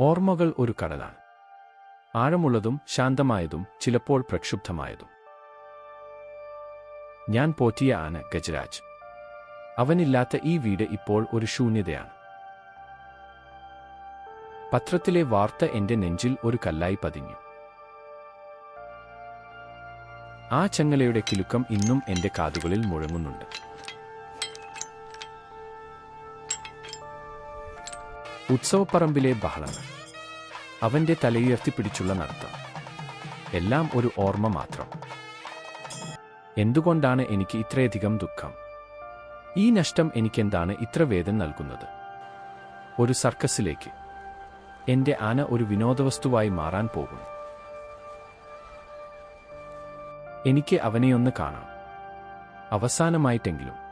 ഓർമ്മകൾ ഒരു കടലാണ്. ആഴമുള്ളതും ശാന്തമായതും ചിലപ്പോൾ പ്രക്ഷുബ്ധമായതും. ഞാൻ പോറ്റിയ ആന ഗജരാജ്. അവനില്ലാത്ത ഈ വീട് ഇപ്പോൾ ഒരു ശൂന്യതയാണ്. പത്രത്തിലെ വാർത്ത എന്റെ നെഞ്ചിൽ ഒരു കല്ലായി പതിഞ്ഞു. ആ ചങ്ങലയുടെ കിലുക്കം ഇന്നും എന്റെ കാതുകളിൽ മുഴങ്ങുന്നുണ്ട്. ഉത്സവപ്പറമ്പിലെ ബഹളങ്ങൾ അവന്റെ തലയുയർത്തിപ്പിടിച്ചുള്ള നടത്തം എല്ലാം ഒരു ഓർമ്മ മാത്രം. എന്തുകൊണ്ടാണ് എനിക്ക് ഇത്രയധികം ദുഃഖം? ഈ നഷ്ടം എനിക്കെന്താണ് ഇത്ര വേദന നൽകുന്നത്? ഒരു സർക്കസിലേക്ക് എന്റെ ആന ഒരു വിനോദവസ്തുവായി മാറാൻ പോകും എനിക്ക് അവനെയൊന്ന് കാണാം. അവസാനമായിട്ടെങ്കിലും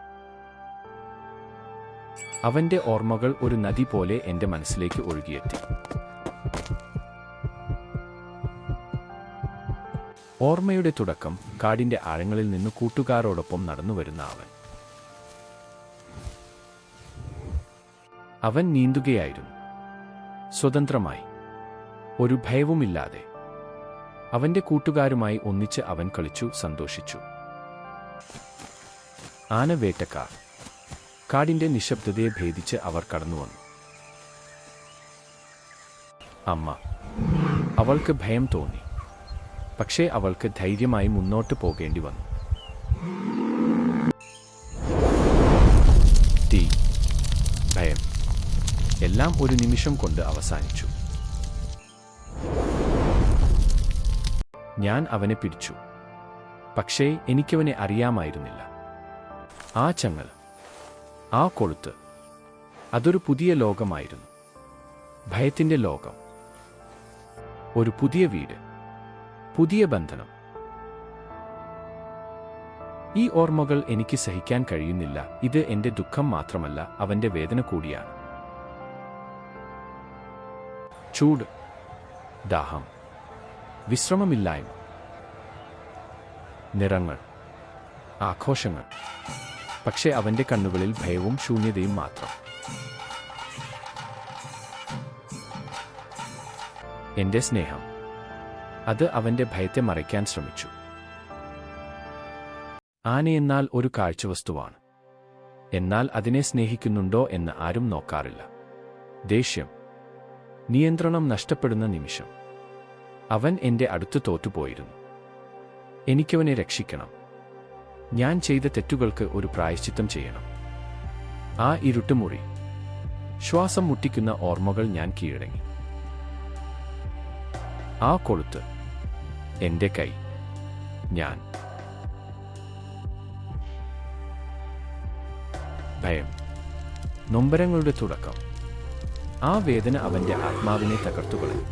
അവന്റെ ഓർമ്മകൾ ഒരു നദി പോലെ എന്റെ മനസ്സിലേക്ക് ഒഴുകിയെത്തി. ഓർമ്മയുടെ തുടക്കം കാടിന്റെ ആഴങ്ങളിൽ നിന്ന് കൂട്ടുകാരോടൊപ്പം നടന്നു വരുന്ന അവൻ. അവൻ നീന്തുകയായിരുന്നു. സ്വതന്ത്രമായി. ഒരു ഭയവുമില്ലാതെ. അവന്റെ കൂട്ടുകാരുമായി ഒന്നിച്ച് അവൻ കളിച്ചു സന്തോഷിച്ചു. ആനവേട്ടക്കാർ. കാടിന്റെ നിശബ്ദതയെ ഭേദിച്ച് അവർ കടന്നുവന്നു അമ്മ അവൾക്ക് ഭയം തോന്നി. പക്ഷേ അവൾക്ക് ധൈര്യമായി മുന്നോട്ട് പോകേണ്ടി വന്നു. തീ ഭയം. എല്ലാം ഒരു നിമിഷം കൊണ്ട് അവസാനിച്ചു. ഞാൻ അവനെ പിടിച്ചു. പക്ഷേ എനിക്കവനെ അറിയാമായിരുന്നില്ല. ആ ചങ്ങൽ ആ കൊളുത്ത് അതൊരു പുതിയ ലോകമായിരുന്നു. ഭയത്തിന്റെ ലോകം. ഒരു പുതിയ വീട്. പുതിയ ബന്ധനം. ഈ ഓർമ്മകൾ എനിക്ക് സഹിക്കാൻ കഴിയുന്നില്ല. ഇത് എന്റെ ദുഃഖം മാത്രമല്ല അവന്റെ വേദന കൂടിയാണ്. ചൂട്. ദാഹം. വിശ്രമമില്ലായ്മ. നിറങ്ങൾ. ആഘോഷങ്ങൾ. പക്ഷേ അവന്റെ കണ്ണുകളിൽ ഭയവും ശൂന്യതയും മാത്രം. എന്റെ സ്നേഹം. അത് അവന്റെ ഭയത്തെ മറയ്ക്കാൻ ശ്രമിച്ചു. ആനയെന്നാൽ ഒരു കാഴ്ചവസ്തുവാണ്. എന്നാൽ അതിനെ സ്നേഹിക്കുന്നുണ്ടോ എന്ന് ആരും നോക്കാറില്ല. ദേഷ്യം. നിയന്ത്രണം നഷ്ടപ്പെടുന്ന നിമിഷം. അവൻ എന്റെ അടുത്ത് തോറ്റുപോയിരുന്നു. എനിക്കവനെ രക്ഷിക്കണം. ഞാൻ ചെയ്ത തെറ്റുകൾക്ക് ഒരു പ്രായശ്ചിത്തം ചെയ്യണം. ആ ഇരുട്ടുമുറി. ശ്വാസം മുട്ടിക്കുന്ന ഓർമ്മകൾ ഞാൻ കീഴടങ്ങി. ആ കൊളുത്ത്. എന്റെ കൈ. ഞാൻ. ഭയം. നൊമ്പരങ്ങളുടെ തുടക്കം. ആ വേദന അവന്റെ ആത്മാവിനെ തകർത്തുകളഞ്ഞു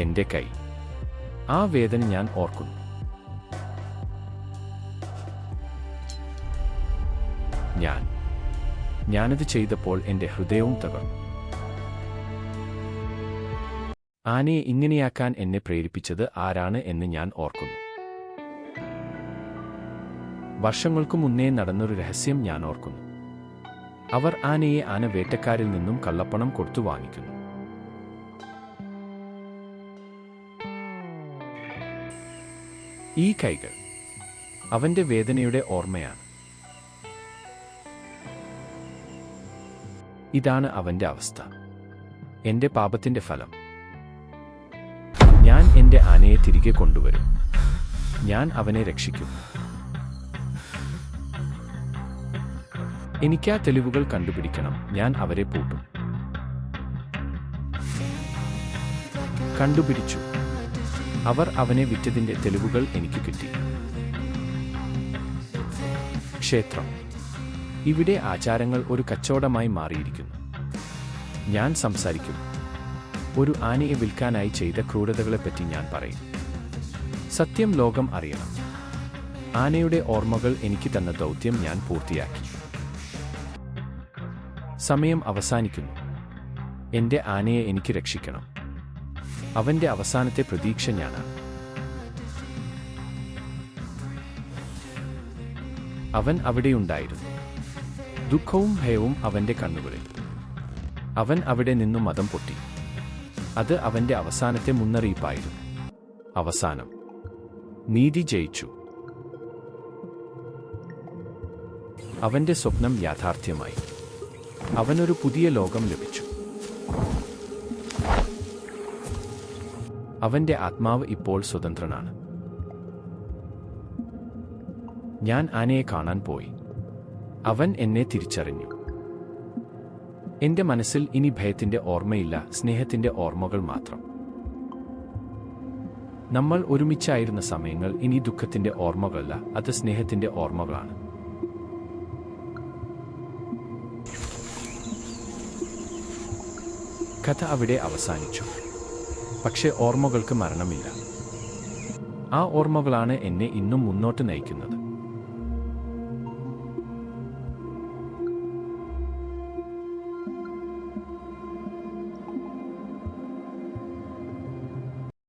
എന്റെ കൈ. ആ വേദന ഞാൻ ഓർക്കുന്നു. ഞാൻ. ഞാനത് ചെയ്തപ്പോൾ എന്റെ ഹൃദയവും തകർന്നു. ആനയെ ഇങ്ങനെയാക്കാൻ എന്നെ പ്രേരിപ്പിച്ചത് ആരാണ് എന്ന് ഞാൻ ഓർക്കുന്നു. വർഷങ്ങൾക്കു മുന്നേ നടന്നൊരു രഹസ്യം ഞാൻ ഓർക്കുന്നു. അവർ ആനയെ ആന വേട്ടക്കാരിൽ നിന്നും കള്ളപ്പണം കൊടുത്തു വാങ്ങിക്കുന്നു. ഈ കൈകൾ അവന്റെ വേദനയുടെ ഓർമ്മയാണ്. ഇതാണ് അവന്റെ അവസ്ഥ. എന്റെ പാപത്തിന്റെ ഫലം. ഞാൻ എന്റെ ആനയെ തിരികെ കൊണ്ടുവരും. ഞാൻ അവനെ രക്ഷിക്കും. എനിക്കാ തെളിവുകൾ കണ്ടുപിടിക്കണം. ഞാൻ അവരെ പൂട്ടും. കണ്ടുപിടിച്ചു. അവർ അവനെ വിറ്റതിന്റെ തെളിവുകൾ എനിക്ക് കിട്ടി. ക്ഷേത്രം. ഇവിടെ ആചാരങ്ങൾ ഒരു കച്ചവടമായി മാറിയിരിക്കുന്നു. ഞാൻ സംസാരിക്കും. ഒരു ആനയെ വിൽക്കാനായി ചെയ്ത ക്രൂരതകളെപ്പറ്റി ഞാൻ പറയും. സത്യം ലോകം അറിയണം. ആനയുടെ ഓർമ്മകൾ എനിക്ക് തന്ന ദൗത്യം ഞാൻ പൂർത്തിയാക്കി. സമയം അവസാനിക്കുന്നു. എന്റെ ആനയെ എനിക്ക് രക്ഷിക്കണം. അവന്റെ അവസാനത്തെ പ്രതീക്ഷ ഞാനാണ്. അവൻ അവിടെയുണ്ടായിരുന്നു. ദുഃഖവും ഭയവും അവന്റെ കണ്ണുകളിൽ. അവൻ അവിടെ നിന്നും മതം പൊട്ടി. അത് അവന്റെ അവസാനത്തെ മുന്നറിയിപ്പായിരുന്നു. അവസാനം. നീതി ജയിച്ചു. അവന്റെ സ്വപ്നം യാഥാർത്ഥ്യമായി. അവനൊരു പുതിയ ലോകം ലഭിച്ചു. അവന്റെ ആത്മാവ് ഇപ്പോൾ സ്വതന്ത്രനാണ്. ഞാൻ ആനയെ കാണാൻ പോയി. അവൻ എന്നെ തിരിച്ചറിഞ്ഞു. എന്റെ മനസ്സിൽ ഇനി ഭയത്തിന്റെ ഓർമ്മയില്ല സ്നേഹത്തിന്റെ ഓർമ്മകൾ മാത്രം. നമ്മൾ ഒരുമിച്ചായിരുന്ന സമയങ്ങൾ ഇനി ദുഃഖത്തിന്റെ ഓർമ്മകളല്ല അത് സ്നേഹത്തിന്റെ ഓർമ്മകളാണ്. കഥ അവിടെ അവസാനിച്ചു. പക്ഷേ ഓർമ്മകൾക്ക് മരണമില്ല. ആ ഓർമ്മകളാണ് എന്നെ ഇന്നും മുന്നോട്ട് നയിക്കുന്നത്.